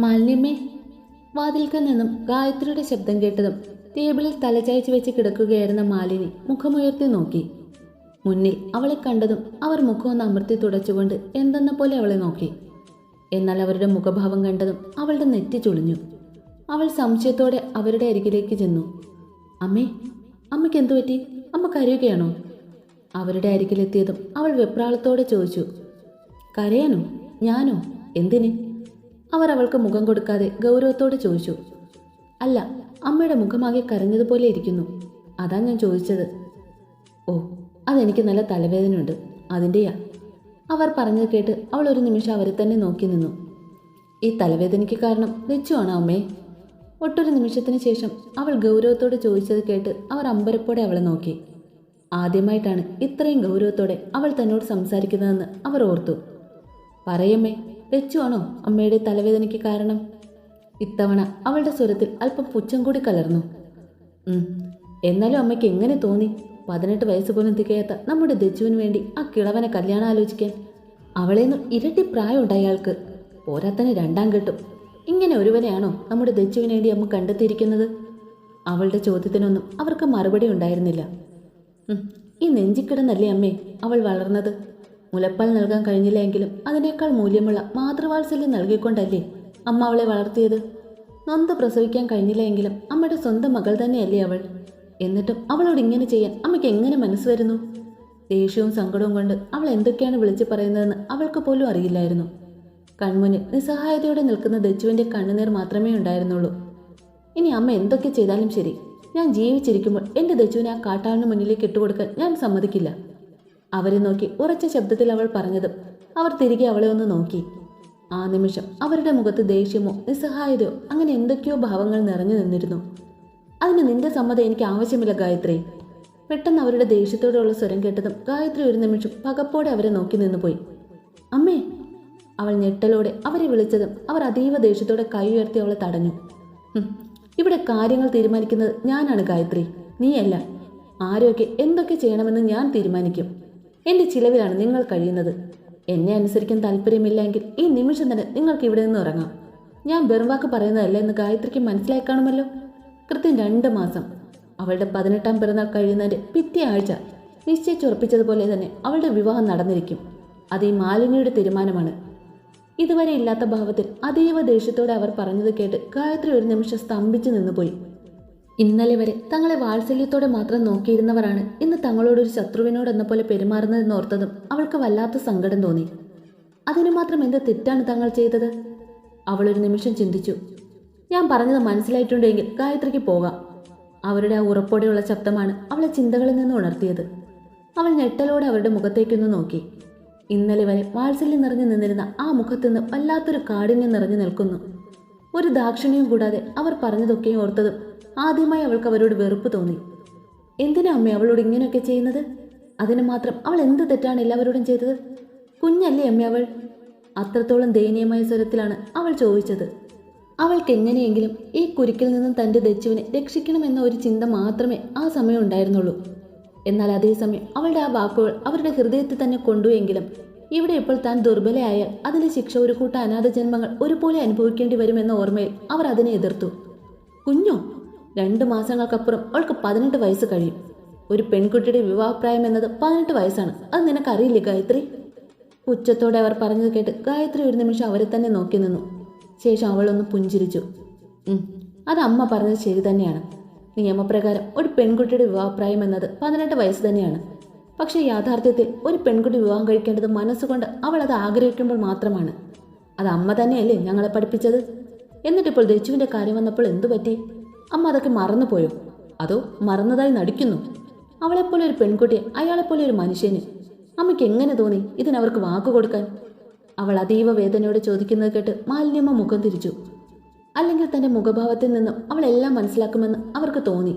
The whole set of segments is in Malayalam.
മാലിന്യമ്മേ വാതിൽക്കൽ നിന്നും ഗായത്രിയുടെ ശബ്ദം കേട്ടതും ടേബിളിൽ തലചായച്ച് വെച്ച് കിടക്കുകയായിരുന്ന മാലിനി മുഖമുയർത്തി നോക്കി. മുന്നിൽ അവളെ കണ്ടതും അവർ മുഖമൊന്ന് അമർത്തി തുടച്ചുകൊണ്ട് എന്തെന്ന പോലെ അവളെ നോക്കി. എന്നാൽ അവരുടെ മുഖഭാവം കണ്ടതും അവളുടെ നെറ്റി ചുളിഞ്ഞു. അവൾ സംശയത്തോടെ അവരുടെ അരികിലേക്ക് ചെന്നു. അമ്മേ അമ്മയ്ക്ക് എന്തു പറ്റി? അമ്മ കരയുകയാണോ? അവരുടെ അരികിലെത്തിയതും അവൾ വെപ്രാളത്തോടെ ചോദിച്ചു. കരയാനോ? ഞാനോ? എന്തിന്? അവർ അവൾക്ക് മുഖം കൊടുക്കാതെ ഗൗരവത്തോടെ ചോദിച്ചു അല്ല അമ്മയുടെ മുഖമാകെ കരഞ്ഞതുപോലെ ഇരിക്കുന്നു. അതാ ഞാൻ ചോദിച്ചത്. ഓ അതെനിക്ക് നല്ല തലവേദനയുണ്ട്. അതിന്റെയാ അവർ പറഞ്ഞത് കേട്ട് അവൾ ഒരു നിമിഷം അവരെ തന്നെ നോക്കി നിന്നു. ഈ തലവേദനയ്ക്ക് കാരണം ലച്ചുവാണോ അമ്മേ? ഒട്ടൊരു നിമിഷത്തിന് ശേഷം അവൾ ഗൗരവത്തോടെ ചോദിച്ചത് കേട്ട് അവർ അമ്പരപ്പോടെ അവളെ നോക്കി. ആദ്യമായിട്ടാണ് ഇത്രയും ഗൗരവത്തോടെ അവൾ തന്നോട് സംസാരിക്കുന്നതെന്ന് അവർ ഓർത്തു. പറയമ്മേ ലച്ചുവാണോ അമ്മയുടെ തലവേദനയ്ക്ക് കാരണം? ഇത്തവണ അവളുടെ സ്വരത്തിൽ അല്പം പുച്ഛം കൂടി കലർന്നു. എന്നാലും അമ്മയ്ക്ക് എങ്ങനെ തോന്നി? പതിനെട്ട് വയസ്സ് പോലും തികയാത്ത നമ്മുടെ ദജുവിന് വേണ്ടി ആ കിളവനെ കല്യാണം ആലോചിക്കാൻ. അവളേന്ന് ഇരട്ടി പ്രായമുണ്ട് അയാൾക്ക് പോരാത്തന്നെ രണ്ടാം കെട്ടും. ഇങ്ങനെ ഒരുവനെയാണോ നമ്മുടെ ദജുവിന് വേണ്ടി അമ്മ കണ്ടെത്തിയിരിക്കുന്നത്? അവളുടെ ചോദ്യത്തിനൊന്നും അവർക്ക് മറുപടി ഉണ്ടായിരുന്നില്ല. ഈ നെഞ്ചിക്കിടന്നല്ലേ അമ്മേ അവൾ വളർന്നത്? മുലപ്പാൽ നൽകാൻ കഴിഞ്ഞില്ല എങ്കിലും അതിനേക്കാൾ മൂല്യമുള്ള മാതൃവാത്സല്യം നൽകിക്കൊണ്ടല്ലേ അമ്മ അവളെ വളർത്തിയത്? നൊന്ത് പ്രസവിക്കാൻ കഴിഞ്ഞില്ല എങ്കിലും അമ്മയുടെ സ്വന്തം മകൾ തന്നെയല്ലേ അവൾ? എന്നിട്ടും അവളോട് ഇങ്ങനെ ചെയ്യാൻ അമ്മയ്ക്ക് എങ്ങനെ മനസ്സ് വരുന്നു? ദേഷ്യവും സങ്കടവും കൊണ്ട് അവൾ എന്തൊക്കെയാണ് വിളിച്ചു പറയുന്നതെന്ന് അവൾക്ക് പോലും അറിയില്ലായിരുന്നു. കൺമുന്നിൽ നിസ്സഹായതയോടെ നിൽക്കുന്ന ദജുവിന്റെ കണ്ണുനീർ മാത്രമേ ഉണ്ടായിരുന്നുള്ളൂ. ഇനി അമ്മ എന്തൊക്കെ ചെയ്താലും ശരി. ഞാൻ ജീവിച്ചിരിക്കുമ്പോൾ എന്റെ ദജുവിനെ ആ കാട്ടാളിന് മുന്നിലേക്ക് ഇട്ടുകൊടുക്കാൻ ഞാൻ സമ്മതിക്കില്ല. അവരെ നോക്കി ഉറച്ച ശബ്ദത്തിൽ അവൾ പറഞ്ഞതും അവർ തിരികെ അവളെ ഒന്ന് നോക്കി. ആ നിമിഷം അവരുടെ മുഖത്ത് ദേഷ്യമോ നിസ്സഹായതയോ അങ്ങനെ എന്തൊക്കെയോ ഭാവങ്ങൾ നിറഞ്ഞു നിന്നിരുന്നു. അതിന് നിന്റെ സമ്മതം എനിക്ക് ആവശ്യമില്ല ഗായത്രി. പെട്ടെന്ന് അവരുടെ ദേഷ്യത്തോടെയുള്ള സ്വരം കേട്ടതും ഗായത്രി ഒരു നിമിഷം പകപ്പോടെ അവരെ നോക്കി നിന്നുപോയി. അമ്മേ അവൾ ഞെട്ടലോടെ അവരെ വിളിച്ചതും അവർ അതീവ ദേഷ്യത്തോടെ കൈ ഉയർത്തി അവളെ തടഞ്ഞു. ഇവിടെ കാര്യങ്ങൾ തീരുമാനിക്കുന്നത് ഞാനാണ് ഗായത്രി. നീയല്ല. ആരൊക്കെ എന്തൊക്കെ ചെയ്യണമെന്ന് ഞാൻ തീരുമാനിക്കും. എന്റെ ചിലവിലാണ് നിങ്ങൾ കഴിയുന്നത്. എന്നെ അനുസരിക്കാൻ താല്പര്യമില്ലെങ്കിൽ ഈ നിമിഷം തന്നെ നിങ്ങൾക്ക് ഇവിടെ നിന്ന് ഇറങ്ങാം ഞാൻ വെറുവാക്ക് പറയുന്നതല്ല എന്ന് ഗായത്രിക്ക് മനസ്സിലായി കാണുമല്ലോ? കൃത്യം രണ്ട് മാസം. അവളുടെ പതിനെട്ടാം പിറന്നാൾ കഴിയുന്നതിന്റെ പിറ്റേ ആഴ്ച നിശ്ചയിച്ചുറപ്പിച്ചതുപോലെ തന്നെ അവളുടെ വിവാഹം നടന്നിരിക്കും. അത് ഈ മാലിന്യയുടെ തീരുമാനമാണ്. ഇതുവരെ ഇല്ലാത്ത ഭാവത്തിൽ അതീവ ദേഷ്യത്തോടെ അവർ പറഞ്ഞത് കേട്ട് ഗായത്രി ഒരു നിമിഷം സ്തംഭിച്ചു നിന്നുപോയി. ഇന്നലെ വരെ തങ്ങളെ വാത്സല്യത്തോടെ മാത്രം നോക്കിയിരുന്നവരാണ് ഇന്ന് തങ്ങളോടൊരു ശത്രുവിനോട് എന്ന പോലെ പെരുമാറുന്നതെന്ന് ഓർത്തതും അവൾക്ക് വല്ലാത്ത സങ്കടം തോന്നി. അതിനു മാത്രം എന്ത് തെറ്റാണ് തങ്ങൾ ചെയ്തത്? അവൾ ഒരു നിമിഷം ചിന്തിച്ചു. ഞാൻ പറഞ്ഞത് മനസ്സിലായിട്ടുണ്ടെങ്കിൽ ഗായത്രിക്ക് പോകാം. അവരുടെ ആ ഉറപ്പോടെയുള്ള ശബ്ദമാണ് അവളെ ചിന്തകളിൽ നിന്ന് ഉണർത്തിയത്. അവൾ ഞെട്ടലോടെ അവരുടെ മുഖത്തേക്കൊന്ന് നോക്കി. ഇന്നലെ വരെ വാത്സല്യം നിറഞ്ഞു നിന്നിരുന്ന ആ മുഖത്തുനിന്ന് വല്ലാത്തൊരു കാഠിന്യം നിറഞ്ഞു നിൽക്കുന്നു. ഒരു ദാക്ഷിണ്യവും കൂടാതെ അവർ പറഞ്ഞതൊക്കെയും ഓർത്തതും ആദ്യമായി അവൾക്ക് അവരോട് വെറുപ്പ് തോന്നി. എന്തിനാ അമ്മ അവളോട് ഇങ്ങനെയൊക്കെ ചെയ്യുന്നത്? അതിന് മാത്രം അവൾ എന്ത് തെറ്റാണ് എല്ലാവരോടും ചെയ്തത്? കുഞ്ഞല്ലേ അമ്മ അവൾ? അത്രത്തോളം ദയനീയമായ സ്വരത്തിലാണ് അവൾ ചോദിച്ചത്. അവൾക്ക് എങ്ങനെയെങ്കിലും ഈ കുരുക്കിൽ നിന്നും തന്റെ ദച്ചുവിനെ രക്ഷിക്കണമെന്ന ഒരു ചിന്ത മാത്രമേ ആ സമയം ഉണ്ടായിരുന്നുള്ളൂ. എന്നാൽ അതേസമയം അവളുടെ ആ വാക്കുകൾ അവരുടെ ഹൃദയത്തിൽ തന്നെ കൊണ്ടുവെങ്കിലും ഇവിടെ ഇപ്പോൾ താൻ ദുർബലയായാൽ അതിന്റെ ശിക്ഷ ഒരു കൂട്ട അനാഥ ജന്മങ്ങൾ ഒരുപോലെ അനുഭവിക്കേണ്ടി വരുമെന്ന ഓർമ്മയിൽ അവർ അതിനെ എതിർത്തു. കുഞ്ഞോ? രണ്ട് മാസങ്ങൾക്കപ്പുറം അവൾക്ക് പതിനെട്ട് വയസ്സ് കഴിയും. ഒരു പെൺകുട്ടിയുടെ വിവാഹപ്രായം എന്നത് പതിനെട്ട് വയസ്സാണ്. അത് നിനക്കറിയില്ലേ ഗായത്രി? ഉച്ചത്തോടെ അവർ പറഞ്ഞത് കേട്ട് ഗായത്രി ഒരു നിമിഷം അവരെ തന്നെ നോക്കി നിന്നു. ശേഷം അവളൊന്ന് പുഞ്ചിരിച്ചു. അത് അമ്മ പറഞ്ഞത് ശരി തന്നെയാണ്. നിയമപ്രകാരം ഒരു പെൺകുട്ടിയുടെ വിവാഹപ്രായം എന്നത് പതിനെട്ട് വയസ്സ് തന്നെയാണ്. പക്ഷേ യാഥാർത്ഥ്യത്തിൽ ഒരു പെൺകുട്ടി വിവാഹം കഴിക്കേണ്ടത് മനസ്സുകൊണ്ട് അവൾ അത് ആഗ്രഹിക്കുമ്പോൾ മാത്രമാണ്. അത് അമ്മ തന്നെയല്ലേ ഞങ്ങളെ പഠിപ്പിച്ചത്? എന്നിട്ടിപ്പോൾ ദച്ചുവിന്റെ കാര്യം വന്നപ്പോൾ എന്തു പറ്റി? അമ്മ അതൊക്കെ മറന്നുപോയോ? അതോ മറന്നതായി നടിക്കുന്നു? അവളെപ്പോലെ ഒരു പെൺകുട്ടി അയാളെപ്പോലെ ഒരു മനുഷ്യന്. അമ്മയ്ക്ക് എങ്ങനെ തോന്നി ഇതിനവർക്ക് വാക്കു കൊടുക്കാൻ? അവൾ അതീവ വേദനയോടെ ചോദിക്കുന്നത് കേട്ട് മാലിന്യമ്മ മുഖം തിരിച്ചു. അല്ലെങ്കിൽ തന്റെ മുഖഭാവത്തിൽ നിന്നും അവളെല്ലാം മനസ്സിലാക്കുമെന്ന് അവർക്ക് തോന്നി.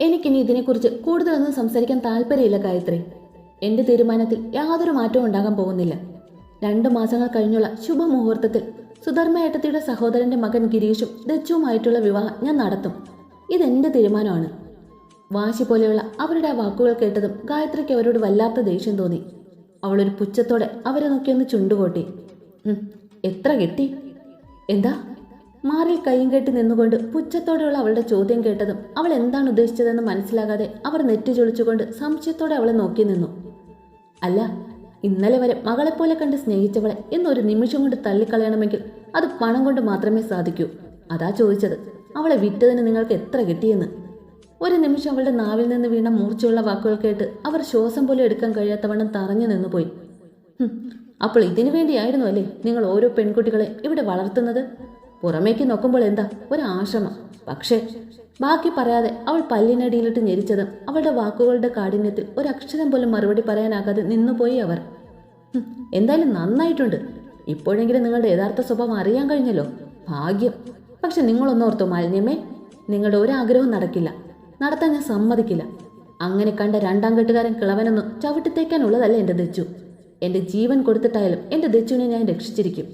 എനിക്കിനി ഇതിനെക്കുറിച്ച് കൂടുതലൊന്നും സംസാരിക്കാൻ താല്പര്യമില്ല ഗായത്രി. എന്റെ തീരുമാനത്തിൽ യാതൊരു മാറ്റവും ഉണ്ടാകാൻ പോകുന്നില്ല. രണ്ടു മാസങ്ങൾ കഴിഞ്ഞുള്ള ശുഭമുഹൂർത്തത്തിൽ സുധർമ്മേട്ടത്തിയുടെ സഹോദരന്റെ മകൻ ഗിരീഷും ദച്ചുവുമായിട്ടുള്ള വിവാഹം ഞാൻ നടത്തും. ഇതെന്റെ തീരുമാനമാണ്. വാശി പോലെയുള്ള അവരുടെ ആ വാക്കുകൾ കേട്ടതും ഗായത്രിക്ക് അവരോട് വല്ലാത്ത ദേഷ്യം തോന്നി. അവളൊരു പുച്ഛത്തോടെ അവരെ നോക്കിയൊന്ന് ചുണ്ടുകൊട്ടി. എത്ര കിട്ടി? എന്താ? മാറിൽ കൈയും കെട്ടി നിന്നുകൊണ്ട് പുച്ഛത്തോടെയുള്ള അവളുടെ ചോദ്യം കേട്ടതും അവൾ എന്താണ് ഉദ്ദേശിച്ചതെന്ന് മനസ്സിലാകാതെ അവർ നെറ്റി ചൊളിച്ചുകൊണ്ട് സംശയത്തോടെ അവളെ നോക്കി നിന്നു. അല്ല ഇന്നലെ വരെ മകളെപ്പോലെ കണ്ട് സ്നേഹിച്ചവളെ എന്നൊരു നിമിഷം കൊണ്ട് തള്ളിക്കളയണമെങ്കിൽ അത് പണം കൊണ്ട് മാത്രമേ സാധിക്കൂ. അതാ ചോദിച്ചത്. അവളെ വിറ്റതിന് നിങ്ങൾക്ക് എത്ര കിട്ടിയെന്ന്. ഒരു നിമിഷം അവളുടെ നാവിൽ നിന്ന് വീണ മൂർച്ചയുള്ള വാക്കുകൾ കേട്ട് അവർ ശ്വാസം പോലും എടുക്കാൻ കഴിയാത്തവണ്ണം തറഞ്ഞു നിന്നുപോയി. അപ്പോൾ ഇതിനു വേണ്ടിയായിരുന്നു അല്ലേ നിങ്ങൾ ഓരോ പെൺകുട്ടികളെ ഇവിടെ വളർത്തുന്നത്? പുറമേക്ക് നോക്കുമ്പോൾ എന്താ? ഒരു ആശ്രമം. പക്ഷേ ബാക്കി പറയാതെ അവൾ പല്ലിനടിയിലിട്ട് ഞെരിച്ചതും അവളുടെ വാക്കുകളുടെ കാഠിന്യത്തിൽ ഒരക്ഷരം പോലും മറുപടി പറയാനാകാതെ നിന്നുപോയി അവർ. എന്തായാലും നന്നായിട്ടുണ്ട്. ഇപ്പോഴെങ്കിലും നിങ്ങളുടെ യഥാർത്ഥ സ്വഭാവം അറിയാൻ കഴിഞ്ഞല്ലോ. ഭാഗ്യം. പക്ഷെ നിങ്ങളൊന്നോർത്തോ മാലിന്യമേ? നിങ്ങളുടെ ഒരാഗ്രഹവും നടക്കില്ല. നടത്താൻ ഞാൻ സമ്മതിക്കില്ല. അങ്ങനെ കണ്ട രണ്ടാം കെട്ടുകാരൻ കിളവനൊന്നും ചവിട്ടിത്തേക്കാനുള്ളതല്ല എന്റെ ദച്ചു. എന്റെ ജീവൻ കൊടുത്തിട്ടായാലും എന്റെ ദച്ചുവിനെ ഞാൻ രക്ഷിച്ചിരിക്കും.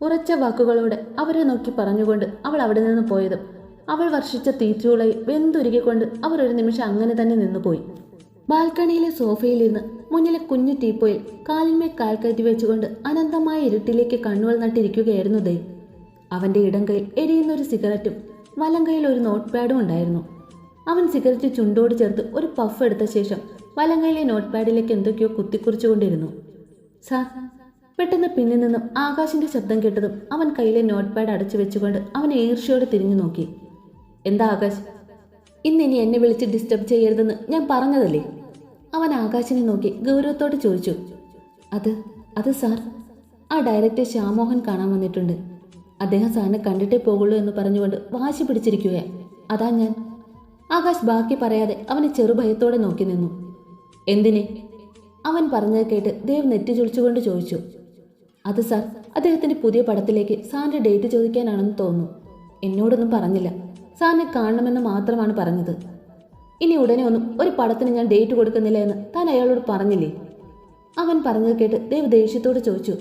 ഉറച്ച വാക്കുകളോടെ അവരെ നോക്കി പറഞ്ഞുകൊണ്ട് അവൾ അവിടെ നിന്ന് പോയതും അവൾ വർഷിച്ച തീറ്റൂളയിൽ വെന്തുരുകിക്കൊണ്ട് അവർ ഒരു നിമിഷം അങ്ങനെ തന്നെ നിന്നുപോയി. ബാൽക്കണിയിലെ സോഫയിൽ സോഫയിലിരുന്ന് മുന്നിലെ കുഞ്ഞു ടീപ്പോയിൽ കാലിന്മേൽ കാൽ കയറ്റി വെച്ചുകൊണ്ട് അനന്തമായ ഇരുട്ടിലേക്ക് കണ്ണുകൾ നട്ടിരിക്കുകയായിരുന്നു ദൈവ് അവന്റെ ഇടം കൈയിൽ എരിയുന്ന ഒരു സിഗരറ്റും വലം കൈയിൽ ഒരു നോട്ട് പാഡും ഉണ്ടായിരുന്നു. അവൻ സിഗരറ്റ് ചുണ്ടോട് ചേർത്ത് ഒരു പഫ് എടുത്ത ശേഷം വലം കൈയിലെ നോട്ട് പാഡിലേക്ക് എന്തൊക്കെയോ കുത്തിക്കുറിച്ചുകൊണ്ടിരുന്നു. സാർ പെട്ടെന്ന് പിന്നിൽ നിന്നും ആകാശിന്റെ ശബ്ദം കേട്ടതും അവൻ കയ്യിലെ നോട്ട് പാഡ് അടച്ചു വെച്ചുകൊണ്ട് അവൻ ഈർഷ്യയോടെ തിരിഞ്ഞു നോക്കി. എന്താ ആകാശ്? ഇന്ന് ഇനി എന്നെ വിളിച്ച് ഡിസ്റ്റർബ് ചെയ്യരുതെന്ന് ഞാൻ പറഞ്ഞതല്ലേ? അവൻ ആകാശിനെ നോക്കി ഗൗരവത്തോട് ചോദിച്ചു അത് അത് സാർ ആ ഡയറക്ടർ ശ്യാമോഹൻ കാണാൻ വന്നിട്ടുണ്ട്. അദ്ദേഹം സാറിനെ കണ്ടിട്ടേ പോകുള്ളൂ എന്ന് പറഞ്ഞുകൊണ്ട് വാശി പിടിച്ചിരിക്കുകയാ. അതാ ഞാൻ. ആകാശ് ബാക്കി പറയാതെ അവനെ ചെറുഭയത്തോടെ നോക്കി നിന്നു. എന്തിനെ? അവൻ പറഞ്ഞത് കേട്ട് ദേവ് നെറ്റി ചൊളിച്ചുകൊണ്ട് ചോദിച്ചു. അത് സാർ അദ്ദേഹത്തിന്റെ പുതിയ പടത്തിലേക്ക് സാറിന്റെ ഡേറ്റ് ചോദിക്കാനാണെന്ന് തോന്നുന്നു. എന്നോടൊന്നും പറഞ്ഞില്ല. സാറിനെ കാണണമെന്ന് മാത്രമാണ് പറഞ്ഞത്. ഇനി ഉടനെ ഒന്നും ഒരു പടത്തിന് ഞാൻ ഡേറ്റ് കൊടുക്കുന്നില്ല എന്ന് താൻ അയാളോട് പറഞ്ഞില്ലേ? അവൻ പറഞ്ഞത് കേട്ട് ദേവ് ദേഷ്യത്തോട് ചോദിച്ചു.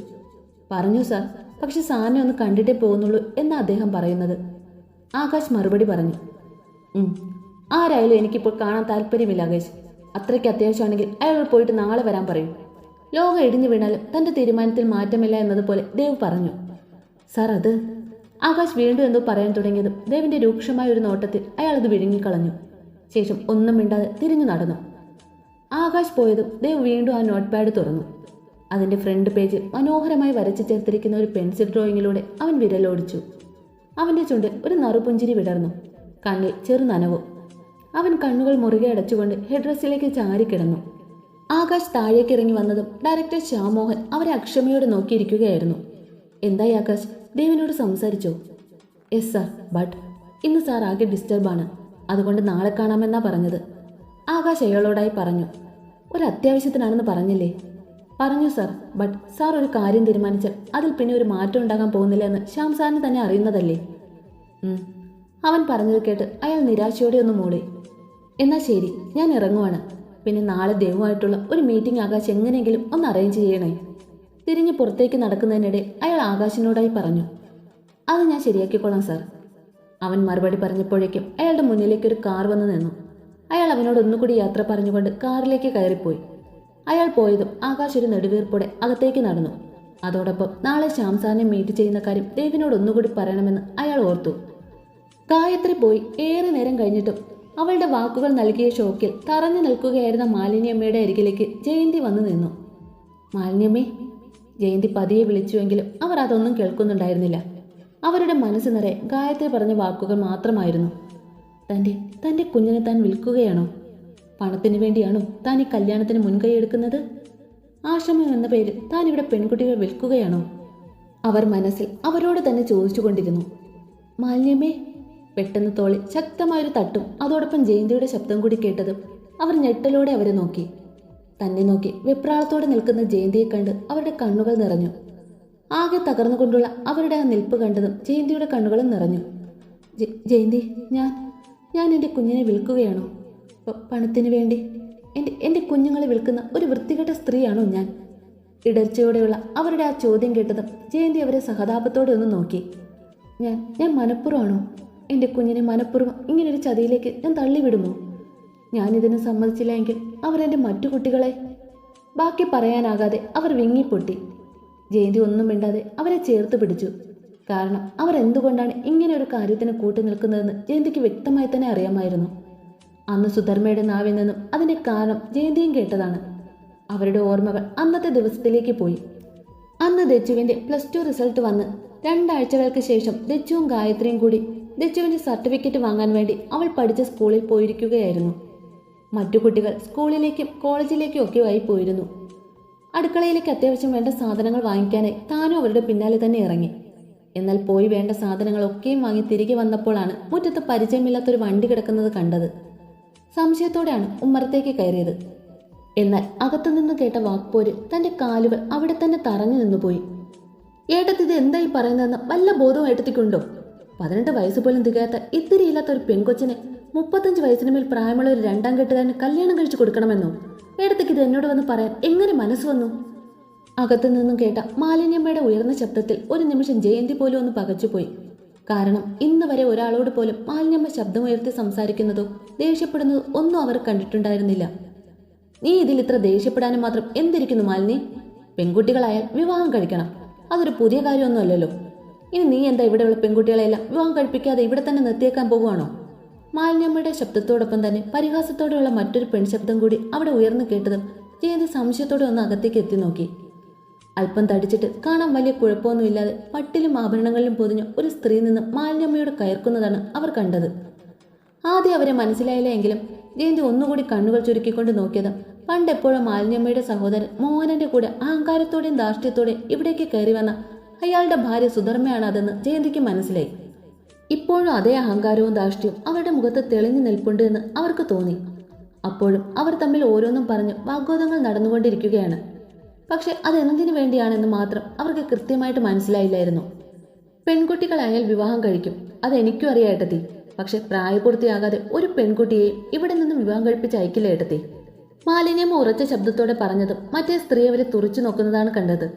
പറഞ്ഞു സാർ പക്ഷെ സാറിനെ ഒന്ന് കണ്ടിട്ടേ പോകുന്നുള്ളൂ എന്ന് അദ്ദേഹം പറയുന്നത്. ആകാശ് മറുപടി പറഞ്ഞു. "ഉം. ആരായാലും എനിക്കിപ്പോൾ കാണാൻ താല്പര്യമില്ല ആകാശ്. അത്രയ്ക്ക് അത്യാവശ്യമാണെങ്കിൽ അയാളോട് പോയിട്ട് നാളെ വരാൻ പറയും. ലോകം ഇടിഞ്ഞു വീണാലും തന്റെ തീരുമാനത്തിൽ മാറ്റമില്ല എന്നതുപോലെ ദേവ് പറഞ്ഞു. സാർ അത്? ആകാശ് വീണ്ടും എന്തോ പറയാൻ തുടങ്ങിയതും ദേവിന്റെ രൂക്ഷമായ ഒരു നോട്ടത്തിൽ അയാൾ അത് വിഴുങ്ങിക്കളഞ്ഞു. ശേഷം ഒന്നും മിണ്ടാതെ തിരിഞ്ഞു നടന്നു. ആകാശ് പോയതും ദേവ് വീണ്ടും ആ നോട്ട് പാഡ് തുറന്നു. അതിന്റെ ഫ്രണ്ട് പേജിൽ മനോഹരമായി വരച്ചു ചേർത്തിരിക്കുന്ന ഒരു പെൻസിൽ ഡ്രോയിങ്ങിലൂടെ അവൻ വിരലോടിച്ചു. അവന്റെ ചുണ്ടിൽ ഒരു നറുപുഞ്ചിരി വിടർന്നു. കണ്ണിൽ ചെറു നനവും. അവൻ കണ്ണുകൾ മുറുകെ അടച്ചുകൊണ്ട് ഹെഡ്രസ്സിലേക്ക് ചാരിക്കിടന്നു. ആകാശ് താഴേക്ക് ഇറങ്ങി വന്നതും ഡയറക്ടർ ശ്യാമോഹൻ അവരെ അക്ഷമയോടെ നോക്കിയിരിക്കുകയായിരുന്നു. എന്തായി ആകാശ്? ദേവിനോട് സംസാരിച്ചോ? എസ് സാർ ബട്ട് ഇന്ന് സാർ ആകെ ഡിസ്റ്റർബാണ്. അതുകൊണ്ട് നാളെ കാണാമെന്നാ പറഞ്ഞത്. ആകാശ് അയാളോടായി പറഞ്ഞു. ഒരു അത്യാവശ്യത്തിനാണെന്ന് പറഞ്ഞില്ലേ? പറഞ്ഞു സാർ. ബട്ട് സാർ ഒരു കാര്യം തീരുമാനിച്ചാൽ അതിൽ പിന്നെ ഒരു മാറ്റം ഉണ്ടാകാൻ പോകുന്നില്ല എന്ന് ശ്യാം സാറിന് തന്നെ അറിയുന്നതല്ലേ? അവൻ പറഞ്ഞത് കേട്ട് അയാൾ നിരാശയോടെ ഒന്ന് മൂളി. എന്നാ ശരി ഞാൻ ഇറങ്ങുവാണ്. പിന്നെ നാളെ ദൈവമായിട്ടുള്ള ഒരു മീറ്റിംഗ് ആകാശ് എങ്ങനെയെങ്കിലും ഒന്ന് അറേഞ്ച് ചെയ്യണേ. തിരിഞ്ഞ് പുറത്തേക്ക് നടക്കുന്നതിനിടെ അയാൾ ആകാശിനോടായി പറഞ്ഞു. അത് ഞാൻ ശരിയാക്കിക്കോളാം സാർ. അവൻ മറുപടി പറഞ്ഞപ്പോഴേക്കും അയാളുടെ മുന്നിലേക്ക് ഒരു കാർ വന്ന് നിന്നു. അയാൾ അവനോട് ഒന്നുകൂടി യാത്ര പറഞ്ഞുകൊണ്ട് കാറിലേക്ക് കയറിപ്പോയി. അയാൾ പോയതും ആകാശ് ഒരു നെടുവീർപ്പോടെ അകത്തേക്ക് നടന്നു. അതോടൊപ്പം നാളെ ശാംസാറിനെ മീറ്റ് ചെയ്യുന്ന കാര്യം ദേവിനോട് ഒന്നുകൂടി പറയണമെന്ന് അയാൾ ഓർത്തു. ഗായത്രി പോയി ഏറെ നേരം കഴിഞ്ഞിട്ടും അവളുടെ വാക്കുകൾ നൽകിയ ഷോക്കിൽ തറഞ്ഞു നിൽക്കുകയായിരുന്ന മാലിന്യമ്മയുടെ അരികിലേക്ക് ജയന്തി വന്നു നിന്നു. മാലിന്യമ്മേ ജയന്തി പതിയെ വിളിച്ചുവെങ്കിലും അവർ അതൊന്നും കേൾക്കുന്നുണ്ടായിരുന്നില്ല. അവരുടെ മനസ്സ് നിറയെ ഗായത്രി പറഞ്ഞ വാക്കുകൾ മാത്രമായിരുന്നു. തന്റെ തന്റെ കുഞ്ഞിനെ താൻ വിൽക്കുകയാണോ? പണത്തിന് വേണ്ടിയാണോ താൻ ഈ കല്യാണത്തിന് മുൻകൈ എടുക്കുന്നത്? ആശ്രമം എന്ന പേരിൽ താൻ ഇവിടെ പെൺകുട്ടികൾ വിൽക്കുകയാണോ? അവർ മനസ്സിൽ അവരോട് തന്നെ ചോദിച്ചുകൊണ്ടിരുന്നു. മാലിന്യമേ പെട്ടെന്ന് തോളി ശക്തമായൊരു തട്ടും അതോടൊപ്പം ജയന്തിയുടെ ശബ്ദം കൂടി കേട്ടതും അവർ ഞെട്ടലോടെ അവരെ നോക്കി. തന്നെ നോക്കി വെപ്രാളത്തോടെ നിൽക്കുന്ന ജയന്തിയെ കണ്ട് അവരുടെ കണ്ണുകൾ നിറഞ്ഞു. ആകെ തകർന്നുകൊണ്ടുള്ള അവരുടെ ആ നിൽപ്പ് കണ്ടതും ജയന്തിയുടെ കണ്ണുകളും നിറഞ്ഞു. "ജ- ജയന്തി ഞാൻ ഞാൻ എന്റെ കുഞ്ഞിനെ വിൽക്കുകയാണോ? പണത്തിന് വേണ്ടി. എന്റെ എന്റെ കുഞ്ഞുങ്ങളെ വിൽക്കുന്ന ഒരു വൃത്തികെട്ട സ്ത്രീയാണോ ഞാൻ? ഇടർച്ചയോടെയുള്ള അവരുടെ ആ ചോദ്യം കേട്ടതും ജയന്തി അവരെ സഹതാപത്തോടെ ഒന്ന് നോക്കി. ഞാൻ ഞാൻ മനഃപൂർവമാണോ? എന്റെ കുഞ്ഞിനെ മനഃപൂർവം ഇങ്ങനൊരു ചതിയിലേക്ക് ഞാൻ തള്ളിവിടുമോ? ഞാനിതിന് സമ്മതിച്ചില്ല എങ്കിൽ അവരെന്റെ മറ്റു കുട്ടികളെ. ബാക്കി പറയാനാകാതെ അവർ വിങ്ങിപ്പൊട്ടി. ജയന്തി ഒന്നും മിണ്ടാതെ അവരെ ചേർത്ത് പിടിച്ചു. കാരണം അവർ എന്തുകൊണ്ടാണ് ഇങ്ങനെ ഒരു കാര്യത്തിന് കൂട്ടു നിൽക്കുന്നതെന്ന് ജയന്തിക്ക് വ്യക്തമായി തന്നെ അറിയാമായിരുന്നു. അന്ന് സുധർമ്മയുടെ നാവിൽ നിന്നും അതിന്റെ കാരണം ജയന്തിയും കേട്ടതാണ്. അവരുടെ ഓർമ്മകൾ അന്നത്തെ ദിവസത്തിലേക്ക് പോയി. അന്ന് ദച്ചുവിന്റെ പ്ലസ് ടു റിസൾട്ട് വന്ന് രണ്ടാഴ്ചകൾക്ക് ശേഷം ദച്ചുവും ഗായത്രിയും കൂടി ദച്ചുവിന്റെ സർട്ടിഫിക്കറ്റ് വാങ്ങാൻ വേണ്ടി അവൾ പഠിച്ച സ്കൂളിൽ പോയിരിക്കുകയായിരുന്നു. മറ്റു കുട്ടികൾ സ്കൂളിലേക്കും കോളേജിലേക്കും ഒക്കെ ആയി പോയിരുന്നു. അടുക്കളയിലേക്ക് അത്യാവശ്യം വേണ്ട സാധനങ്ങൾ വാങ്ങിക്കാനായി താനും അവരുടെ പിന്നാലെ തന്നെ ഇറങ്ങി. എന്നാൽ പോയി വേണ്ട സാധനങ്ങളൊക്കെയും വാങ്ങി തിരികെ വന്നപ്പോഴാണ് മുറ്റത്ത് പരിചയമില്ലാത്തൊരു വണ്ടി കിടക്കുന്നത് കണ്ടത്. സംശയത്തോടെയാണ് ഉമ്മറത്തേക്ക് കയറിയത്. എന്നാൽ അകത്തുനിന്ന് കേട്ട വാക്പോര് തന്റെ കാലുകൾ അവിടെ തന്നെ തറഞ്ഞു നിന്നുപോയി. ഏട്ടത്തി ഇത് എന്തായി പറയുന്നതെന്ന് വല്ല ബോധവും ഏട്ടത്തിക്കുണ്ടോ? പതിനെട്ട് വയസ്സ് പോലും തികയാത്ത ഇത്തിരിയില്ലാത്ത ഒരു പെൺകൊച്ചിനെ മുപ്പത്തഞ്ച് വയസ്സിന് മേൽ പ്രായമുള്ള ഒരു രണ്ടാം കെട്ടുകാരന് കല്യാണം കഴിച്ചു കൊടുക്കണമെന്നോ? ഏട്ടത്തിക്ക് ഇത് എന്നോട് വന്ന് പറയാൻ എങ്ങനെ മനസ്സ് വന്നു? അകത്തു നിന്നും കേട്ട മാലിന്യമ്മയുടെ ഉയർന്ന ശബ്ദത്തിൽ ഒരു നിമിഷം ജയന്തി പോലും ഒന്ന് പകച്ചുപോയി. കാരണം ഇന്ന് വരെ ഒരാളോട് പോലും മാലിന്യമ്മ ശബ്ദമുയർത്തി സംസാരിക്കുന്നതോ ദേഷ്യപ്പെടുന്നതോ ഒന്നും അവർ കണ്ടിട്ടുണ്ടായിരുന്നില്ല. നീ ഇതിൽ ഇത്ര ദേഷ്യപ്പെടാനും മാത്രം എന്തിരിക്കുന്നു മാലിനി? പെൺകുട്ടികളായാൽ വിവാഹം കഴിക്കണം. അതൊരു പുതിയ കാര്യമൊന്നുമല്ലല്ലോ. ഇനി നീ എന്താ ഇവിടെയുള്ള പെൺകുട്ടികളെല്ലാം വിവാഹം കഴിപ്പിക്കാതെ ഇവിടെ തന്നെ നിർത്തിയേക്കാൻ പോകുവാണോ? മാലിന്യമ്മയുടെ ശബ്ദത്തോടൊപ്പം തന്നെ പരിഹാസത്തോടെയുള്ള മറ്റൊരു പെൺശബ്ദം കൂടി അവിടെ ഉയർന്നു കേട്ടതും ജയന്തി സംശയത്തോടെ ഒന്ന് അകത്തേക്ക് എത്തി നോക്കി. അല്പം തടിച്ചിട്ട് കാണാൻ വലിയ കുഴപ്പമൊന്നുമില്ലാതെ പട്ടിലും ആഭരണങ്ങളിലും പൊതിഞ്ഞ ഒരു സ്ത്രീ നിന്ന് മാലിന്യമ്മയോട് കയർക്കുന്നതാണ് അവർ കണ്ടത്. ആദ്യം അവരെ മനസ്സിലായില്ല എങ്കിലും ജയന്തി ഒന്നുകൂടി കണ്ണുകൾ ചുരുക്കിക്കൊണ്ട് നോക്കിയത് പണ്ടെപ്പോഴും മാലിന്യമ്മയുടെ സഹോദരൻ മോഹനന്റെ കൂടെ അഹങ്കാരത്തോടെയും ധാർഷ്ട്യത്തോടെയും ഇവിടേക്ക് കയറി വന്ന അയാളുടെ ഭാര്യ സുധർമ്മയാണ് അതെന്ന് ജയന്തിക്ക് മനസ്സിലായി. ഇപ്പോഴും അതേ അഹങ്കാരവും ധാർഷ്ട്യവും അവരുടെ മുഖത്ത് തെളിഞ്ഞു നിൽപ്പുണ്ട് എന്ന് അവർക്ക് തോന്നി. അപ്പോഴും അവർ തമ്മിൽ ഓരോന്നും പറഞ്ഞ് വാഗ്വാദങ്ങൾ നടന്നുകൊണ്ടിരിക്കുകയാണ്. പക്ഷെ അതെന്തിനു വേണ്ടിയാണെന്ന് മാത്രം അവർക്ക് കൃത്യമായിട്ട് മനസ്സിലായില്ലായിരുന്നു. പെൺകുട്ടികളായാൽ വിവാഹം കഴിക്കും. അതെനിക്കും അറിയാം ഏട്ടത്തി. പക്ഷെ പ്രായപൂർത്തിയാകാതെ ഒരു പെൺകുട്ടിയെയും ഇവിടെ നിന്നും വിവാഹം കഴിപ്പിച്ച് അയക്കില്ല ഏട്ടത്തി. മാലിന്യം ഉറച്ച ശബ്ദത്തോടെ പറഞ്ഞതും മറ്റേ സ്ത്രീ അവരെ തുറച്ചു നോക്കുന്നതാണ് കണ്ടത്.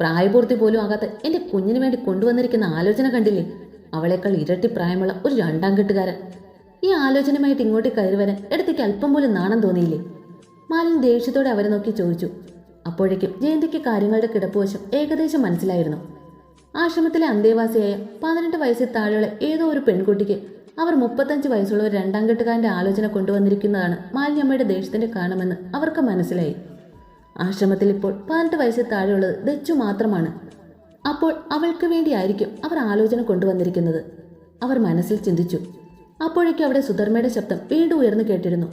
പ്രായപൂർത്തി പോലും ആകാത്ത എന്റെ കുഞ്ഞിന് വേണ്ടി കൊണ്ടുവന്നിരിക്കുന്ന ആലോചന കണ്ടില്ലേ? അവളെക്കാൾ ഇരട്ടി പ്രായമുള്ള ഒരു രണ്ടാം കെട്ടുകാരൻ. ഈ ആലോചനയുമായിട്ട് ഇങ്ങോട്ട് കയറി വരാൻ ഇടത്തേക്ക് അല്പം പോലും നാണം തോന്നിയില്ലേ? മാലിൻ ദേഷ്യത്തോടെ അവരെ നോക്കി ചോദിച്ചു. അപ്പോഴേക്കും ജയന്തിക്ക് കാര്യങ്ങളുടെ കിടപ്പുവശം ഏകദേശം മനസ്സിലായിരുന്നു. ആശ്രമത്തിലെ അന്തേവാസിയായ പതിനെട്ട് വയസ്സിൽ താഴെയുള്ള ഏതോ ഒരു പെൺകുട്ടിക്ക് അവർ മുപ്പത്തഞ്ച് വയസ്സുള്ള ഒരു രണ്ടാം കെട്ടുകാരന്റെ ആലോചന കൊണ്ടുവന്നിരിക്കുന്നതാണ് മാലിന്യമ്മയുടെ ദേഷ്യത്തിന്റെ കാരണമെന്ന് അവർക്ക് മനസ്സിലായി. ആശ്രമത്തിൽ ഇപ്പോൾ പതിനെട്ട് വയസ്സിൽ താഴെയുള്ളത് ദച്ചു മാത്രമാണ്. അപ്പോൾ അവൾക്ക് വേണ്ടിയായിരിക്കും അവർ ആലോചന കൊണ്ടുവന്നിരിക്കുന്നത്. അവർ മനസ്സിൽ ചിന്തിച്ചു. അപ്പോഴേക്കും അവിടെ സുധർമ്മയുടെ ശബ്ദം വീണ്ടും ഉയർന്നു കേട്ടിരുന്നു.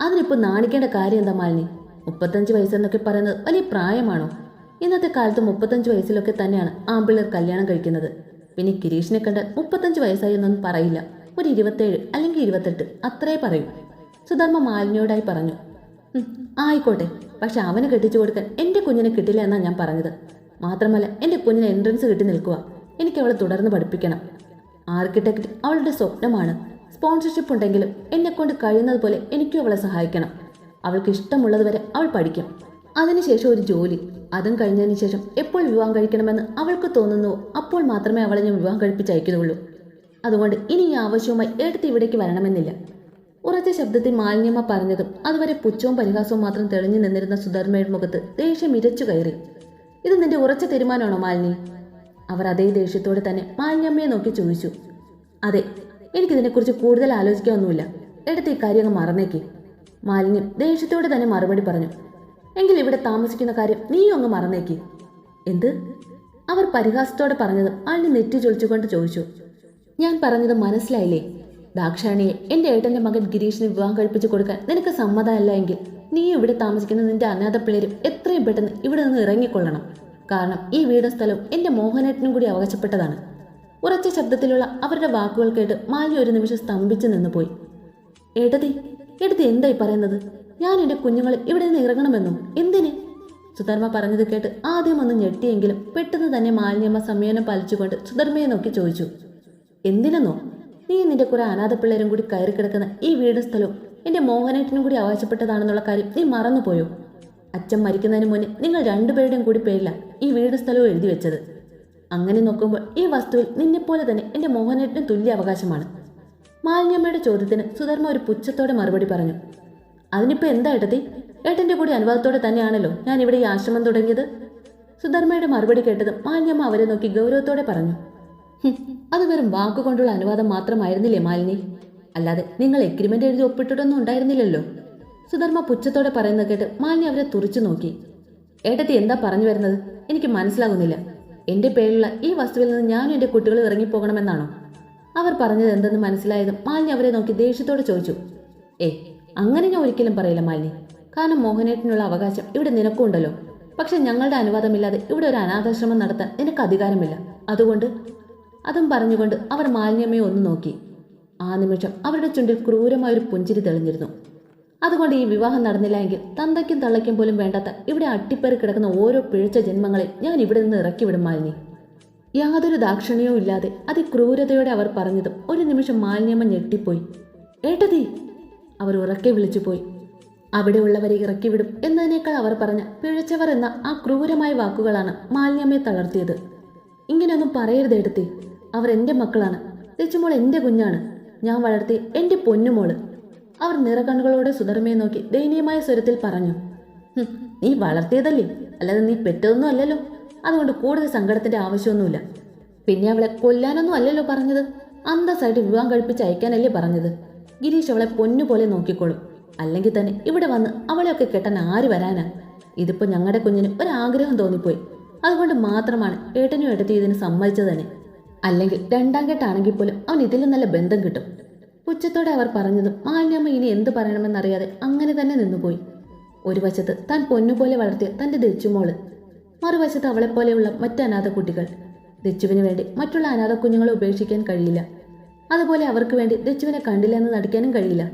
അതിനിപ്പോൾ നാണിക്കേണ്ട കാര്യം എന്താ മാലിനി? മുപ്പത്തഞ്ച് വയസ്സെന്നൊക്കെ പറയുന്നത് വലിയ പ്രായമാണോ? ഇന്നത്തെ കാലത്ത് മുപ്പത്തഞ്ച് വയസ്സിലൊക്കെ തന്നെയാണ് ആമ്പിള്ളേർ കല്യാണം കഴിക്കുന്നത്. പിന്നെ ഗിരീഷിനെ കണ്ടാൽ മുപ്പത്തഞ്ച് വയസ്സായി എന്നൊന്നും പറയില്ല. ഒരു ഇരുപത്തേഴ് അല്ലെങ്കിൽ ഇരുപത്തെട്ട് അത്രേ പറയൂ. സുധർമ്മ മാലിന്യോടായി പറഞ്ഞു. "ഉം, ആയിക്കോട്ടെ. പക്ഷെ അവന് കെട്ടിച്ചു കൊടുക്കാൻ എന്റെ കുഞ്ഞിനെ കിട്ടില്ല എന്നാണ് ഞാൻ പറഞ്ഞത്. മാത്രമല്ല എന്റെ കുഞ്ഞിന് എൻട്രൻസ് കിട്ടി നിൽക്കുക എനിക്ക് അവളെ തുടർന്ന് പഠിപ്പിക്കണം. ആർക്കിടെക്ട് അവളുടെ സ്വപ്നമാണ്. സ്പോൺസർഷിപ്പ് ഉണ്ടെങ്കിലും എന്നെ കൊണ്ട് കഴിയുന്നത് പോലെ എനിക്കും അവളെ സഹായിക്കണം. അവൾക്ക് ഇഷ്ടമുള്ളതുവരെ അവൾ പഠിക്കും. അതിനുശേഷം ഒരു ജോലി. അതും കഴിഞ്ഞതിന് ശേഷം എപ്പോൾ വിവാഹം കഴിക്കണമെന്ന് അവൾക്ക് തോന്നുന്നു അപ്പോൾ മാത്രമേ അവളെ ഞാൻ വിവാഹം കഴിപ്പിച്ചയക്കുന്നുള്ളൂ. അതുകൊണ്ട് ഇനി ഈ ആവശ്യവുമായി എടുത്ത് ഇവിടേക്ക് വരണമെന്നില്ല. ഉറച്ച ശബ്ദത്തിൽ മാലിന്യമ്മ പറഞ്ഞതും അതുവരെ പുച്ഛവും പരിഹാസവും മാത്രം തെളിഞ്ഞു നിന്നിരുന്ന സുധർമ്മയുടെ മുഖത്ത് ദേഷ്യം ഇരച്ചു കയറി. ഇത് നിന്റെ ഉറച്ച തീരുമാനമാണോ മാലിനി? അവർ അതേ ദേഷ്യത്തോടെ തന്നെ മാലിന്യമ്മയെ നോക്കി ചോദിച്ചു. അതെ എനിക്കിതിനെക്കുറിച്ച് കൂടുതൽ ആലോചിക്കാനൊന്നുമില്ല. എടുത്ത് ഈ കാര്യം അങ്ങ് മറന്നേക്ക്. മാലിന്യം ദേഷ്യത്തോടെ തന്നെ മറുപടി പറഞ്ഞു. എങ്കിൽ ഇവിടെ താമസിക്കുന്ന കാര്യം നീയും അങ്ങ് മറന്നേക്ക്. എന്ത്? അവർ പരിഹാസത്തോടെ പറഞ്ഞത് മാലിന്യം നെറ്റി ചൊളിച്ചുകൊണ്ട് ചോദിച്ചു. ഞാൻ പറഞ്ഞത് മനസ്സിലായില്ലേ? ദാക്ഷാണിയെ എന്റെ ഏട്ടന്റെ മകൻ ഗിരീഷിന് വിവാഹം കഴിപ്പിച്ചു കൊടുക്കാൻ നിനക്ക് സമ്മതമല്ല എങ്കിൽ നീ ഇവിടെ താമസിക്കുന്ന നിന്റെ അനാഥ പിള്ളേരും എത്രയും പെട്ടെന്ന് ഇവിടെ നിന്ന് ഇറങ്ങിക്കൊള്ളണം. കാരണം ഈ വീടും സ്ഥലവും എന്റെ മോഹനേട്ടനും കൂടി അവകാശപ്പെട്ടതാണ്. ഉറച്ച ശബ്ദത്തിലുള്ള അവരുടെ വാക്കുകൾ കേട്ട് മാലി ഒരു നിമിഷം സ്തംഭിച്ചു നിന്നുപോയി. എടതി എടതി എന്തായി പറയുന്നത്? ഞാൻ എന്റെ കുഞ്ഞുങ്ങളെ ഇവിടെ നിന്ന് ഇറങ്ങണമെന്നും? എന്തിന്? സുധർമ്മ പറഞ്ഞത് കേട്ട് ആദ്യം ഒന്ന് ഞെട്ടിയെങ്കിലും പെട്ടെന്ന് തന്നെ മാലിന്യമ്മ സംയമനം പാലിച്ചുകൊണ്ട് സുധർമ്മയെ നോക്കി ചോദിച്ചു. എന്തിനെന്നോ? നീ നിന്റെ കുറെ അനാഥ പിള്ളേരും കൂടി കയറി കിടക്കുന്ന ഈ വീടും സ്ഥലവും എന്റെ മോഹനേട്ടനും കൂടി അവകാശപ്പെട്ടതാണെന്നുള്ള കാര്യം നീ മറന്നുപോയോ? അച്ഛൻ മരിക്കുന്നതിന് മുന്നേ നിങ്ങൾ രണ്ടുപേരുടെയും കൂടി പേരില ഈ വീട് സ്ഥലവും എഴുതി വെച്ചത്. അങ്ങനെ നോക്കുമ്പോൾ ഈ വസ്തുവിൽ നിന്നെപ്പോലെ തന്നെ എന്റെ മോഹനേട്ടന് തുല്യ അവകാശമാണ്. മാലിന്യമ്മയുടെ ചോദ്യത്തിന് സുധർമ്മ ഒരു പുച്ഛത്തോടെ മറുപടി പറഞ്ഞു. അതിനിപ്പോ എന്താ ഏട്ടത്തി? ഏട്ടന്റെ കൂടി അനുവാദത്തോടെ തന്നെയാണല്ലോ ഞാൻ ഇവിടെ ഈ ആശ്രമം തുടങ്ങിയത്? സുധർമ്മയുടെ മറുപടി കേട്ടതും മാലിന്യമ്മ അവരെ നോക്കി ഗൗരവത്തോടെ പറഞ്ഞു. അത് വെറും വാക്കുകൊണ്ടുള്ള അനുവാദം മാത്രമായിരുന്നില്ലേ മാലിനി? അല്ലാതെ നിങ്ങൾ എഗ്രിമെന്റ് എഴുതി ഒപ്പിട്ടിട്ടൊന്നും ഉണ്ടായിരുന്നില്ലല്ലോ. സുധർമ്മ പുച്ഛത്തോടെ പറയുന്നത് കേട്ട് മാലിനി അവരെ തുറിച്ചു നോക്കി. ഏട്ടത്തി എന്താ പറഞ്ഞു വരുന്നത്? എനിക്ക് മനസ്സിലാകുന്നില്ല. എന്റെ പേരിലുള്ള ഈ വസ്തുവിൽ നിന്ന് ഞാനും എന്റെ കുട്ടികളും ഇറങ്ങിപ്പോകണമെന്നാണോ? അവർ പറഞ്ഞത് എന്തെന്ന് മനസ്സിലായതും മാലിനി അവരെ നോക്കി ദേഷ്യത്തോടെ ചോദിച്ചു. ഏ അങ്ങനെ ഞാൻ ഒരിക്കലും പറയില്ല മാലിനി. കാരണം മോഹനേട്ടനുള്ള അവകാശം ഇവിടെ നിനക്കും ഉണ്ടല്ലോ പക്ഷെ ഞങ്ങളുടെ അനുവാദമില്ലാതെ ഇവിടെ ഒരു അനാഥാശ്രമം നടത്താൻ നിനക്ക് അധികാരമില്ല. അതുകൊണ്ട് അതും പറഞ്ഞുകൊണ്ട് അവർ മാലിന്യമ്മയെ ഒന്ന് നോക്കി. ആ നിമിഷം അവരുടെ ചുണ്ടിൽ ക്രൂരമായൊരു പുഞ്ചിരി തെളിഞ്ഞിരുന്നു. അതുകൊണ്ട് ഈ വിവാഹം നടന്നില്ല എങ്കിൽ തന്തയ്ക്കും തള്ളയ്ക്കും പോലും വേണ്ടാത്ത ഇവിടെ അട്ടിപ്പേറി കിടക്കുന്ന ഓരോ പിഴച്ച ജന്മങ്ങളെ ഞാൻ ഇവിടെ നിന്ന് ഇറക്കി വിടും മാലിനി. യാതൊരു ദാക്ഷിണ്യവും ഇല്ലാതെ അതിക്രൂരതയോടെ അവർ പറഞ്ഞതും ഒരു നിമിഷം മാലിന്യമ്മ ഞെട്ടിപ്പോയി. ഏട്ടതി അവർ ഉറക്കെ വിളിച്ചുപോയി അവിടെയുള്ളവരെ ഇറക്കിവിടും എന്നതിനേക്കാൾ അവർ പറഞ്ഞ പിഴച്ചവർ എന്ന ആ ക്രൂരമായ വാക്കുകളാണ് മാലിന്യമ്മയെ തളർത്തിയത്. ഇങ്ങനെയൊന്നും പറയരുത് എടുത്തി അവർ എന്റെ മക്കളാണ്. തെച്ചുമോൾ എന്റെ കുഞ്ഞാണ്. ഞാൻ വളർത്തി എന്റെ പൊന്നുമോൾ. അവർ നിറകണ്ണുകളോടെ സുധർമ്മയെ നോക്കി ദയനീയമായ സ്വരത്തിൽ പറഞ്ഞു നീ വളർത്തിയതല്ലേ? അല്ലാതെ നീ പെറ്റതൊന്നും അല്ലല്ലോ. അതുകൊണ്ട് കൂടുതൽ സങ്കടത്തിന്റെ ആവശ്യമൊന്നുമില്ല. പിന്നെ അവളെ കൊല്ലാനൊന്നും അല്ലല്ലോ പറഞ്ഞത്. അന്തസ്സായിട്ട് വിവാഹം കഴിപ്പിച്ച് അയക്കാനല്ലേ പറഞ്ഞത്. ഗിരീഷ് അവളെ പൊന്നുപോലെ നോക്കിക്കോളും. അല്ലെങ്കിൽ തന്നെ ഇവിടെ വന്ന് അവളെയൊക്കെ കെട്ടാൻ ആര് വരാനാ? ഇതിപ്പോ ഞങ്ങളുടെ കുഞ്ഞിന് ഒരാഗ്രഹം തോന്നിപ്പോയി. അതുകൊണ്ട് മാത്രമാണ് ഏട്ടനും ഏട്ടത്തി ഇതിന് സമ്മതിച്ചത് തന്നെ. അല്ലെങ്കിൽ രണ്ടാം കെട്ടാണെങ്കിൽ പോലും അവൻ ഇതിലും നല്ല ബന്ധം കിട്ടും. പുച്ഛത്തോടെ അവർ പറഞ്ഞതും മാലിന്യമ്മ ഇനി എന്ത് പറയണമെന്നറിയാതെ അങ്ങനെ തന്നെ നിന്നുപോയി. ഒരു വശത്ത് താൻ പൊന്നുപോലെ വളർത്തിയ തന്റെ ദച്ചുമോൾ മറുവശത്ത് അവളെപ്പോലെയുള്ള മറ്റ് അനാഥ കുട്ടികൾ. ദച്ചുവിന് വേണ്ടി മറ്റുള്ള അനാഥ കുഞ്ഞുങ്ങളെ ഉപേക്ഷിക്കാൻ കഴിയില്ല. അതുപോലെ അവർക്ക് വേണ്ടി ദച്ചുവിനെ കണ്ടില്ല എന്ന് നടിക്കാനും കഴിയില്ല.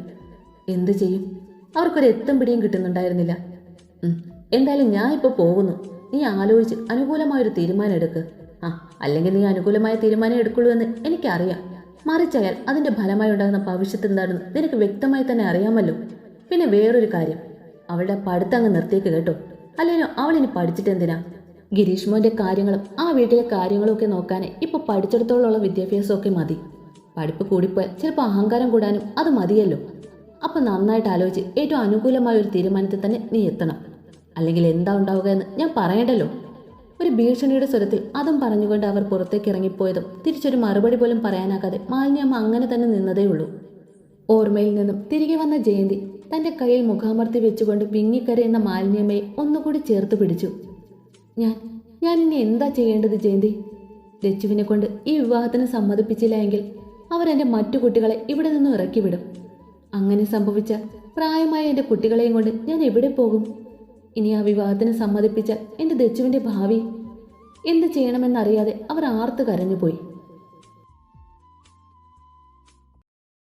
എന്തു ചെയ്യും? അവർക്കൊരു എത്തും പിടിയും കിട്ടുന്നുണ്ടായിരുന്നില്ല. എന്തായാലും ഞാൻ ഇപ്പോൾ പോകുന്നു. നീ ആലോചിച്ച് അനുകൂലമായൊരു തീരുമാനം എടുക്ക്. ആ അല്ലെങ്കിൽ നീ അനുകൂലമായ തീരുമാനം എടുക്കുള്ളൂ എന്ന് എനിക്കറിയാം. മറിച്ചായാൽ അതിന്റെ ഫലമായി ഉണ്ടാകുന്ന ഭവിഷ്യത്ത് എന്താണെന്ന് നിനക്ക് വ്യക്തമായി തന്നെ അറിയാമല്ലോ. പിന്നെ വേറൊരു കാര്യം. അവളുടെ പഠിത്തം അങ്ങ് നിർത്തിയേക്ക് കേട്ടോ. അല്ലെങ്കിലും അവളിനി പഠിച്ചിട്ട് എന്തിനാ ഗിരീഷ് മോന്റെ കാര്യങ്ങളും ആ വീട്ടിലെ കാര്യങ്ങളും ഒക്കെ നോക്കാനേ ഇപ്പൊ പഠിച്ചിടത്തോളമുള്ള വിദ്യാഭ്യാസമൊക്കെ മതി. പഠിപ്പ് കൂടിപ്പോയാൽ ചിലപ്പോൾ അഹങ്കാരം കൂടാനും അത് മതിയല്ലോ. അപ്പൊ നന്നായിട്ട് ആലോചിച്ച് ഏറ്റവും അനുകൂലമായ ഒരു തീരുമാനത്തിൽ തന്നെ നീ എത്തണം. അല്ലെങ്കിൽ എന്താ ഉണ്ടാവുക എന്ന് ഞാൻ പറയണ്ടല്ലോ. ഒരു ഭീഷണിയുടെ സ്വരത്തിൽ അതും പറഞ്ഞുകൊണ്ട് അവർ പുറത്തേക്ക് ഇറങ്ങിപ്പോയതും തിരിച്ചൊരു മറുപടി പോലും പറയാനാകാതെ മാലിന്യമ്മ അങ്ങനെ തന്നെ നിന്നതേയുള്ളൂ ഓർമ്മയിൽ നിന്നും തിരികെ വന്ന ജയന്തി തന്റെ കയ്യിൽ മുഖാമർത്തി വെച്ചുകൊണ്ട് വിങ്ങിക്കരയുന്ന മാലിന്യമ്മയെ ഒന്നുകൂടി ചേർത്ത് പിടിച്ചു. ഞാൻ ഞാൻ ഇനി എന്താ ചെയ്യേണ്ടത് ജയന്തി? രച്ചുവിനെ കൊണ്ട് ഈ വിവാഹത്തിന് സമ്മതിപ്പിച്ചില്ല എങ്കിൽ അവർ എന്റെ മറ്റു കുട്ടികളെ ഇവിടെ നിന്നും ഇറക്കിവിടും. അങ്ങനെ സംഭവിച്ച പ്രായമായ എന്റെ കുട്ടികളെയും കൊണ്ട് ഞാൻ എവിടെ പോകും? ഇനി ആ വിവാഹത്തിന് സമ്മതിപ്പിച്ച എന്റെ ദച്ചുവിന്റെ ഭാവി എന്ത് ചെയ്യണമെന്നറിയാതെ അവർ ആർത്ത് കരഞ്ഞുപോയി.